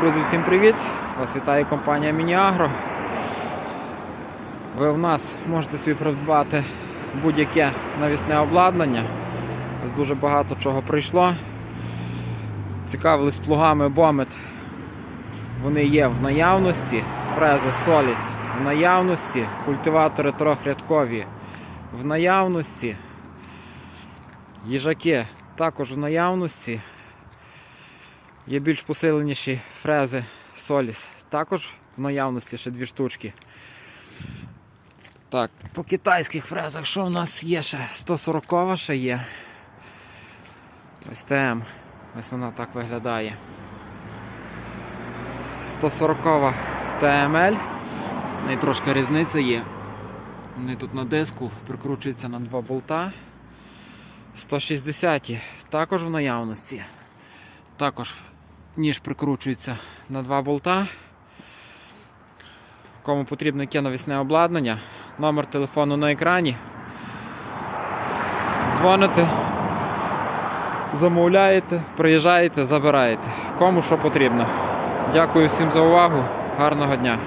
Друзі, всім привіт! Вас вітає компанія Мініагро. Ви в нас можете собі придбати будь-яке навісне обладнання. Ось дуже багато чого прийшло. Цікавились плугами Бомет. Вони є в наявності. Фрези Соліс в наявності. Культиватори трьохрядкові в наявності. Їжаки також в наявності. Є більш посиленіші фрези Solis. Також в наявності ще дві штучки. Так, по китайських фрезах, що в нас є ще? 140 ще є. Ось ТМ. Ось вона так виглядає. 140 ТМЛ. Неї трошки різниця є. Вони тут на диску прикручуються на два болта. 160 також в наявності. Також ніж прикручується на два болта. Кому потрібно яке навісне обладнання, номер телефону на екрані. Дзвоните, замовляєте, приїжджаєте, забираєте. Кому що потрібно. Дякую всім за увагу. Гарного дня!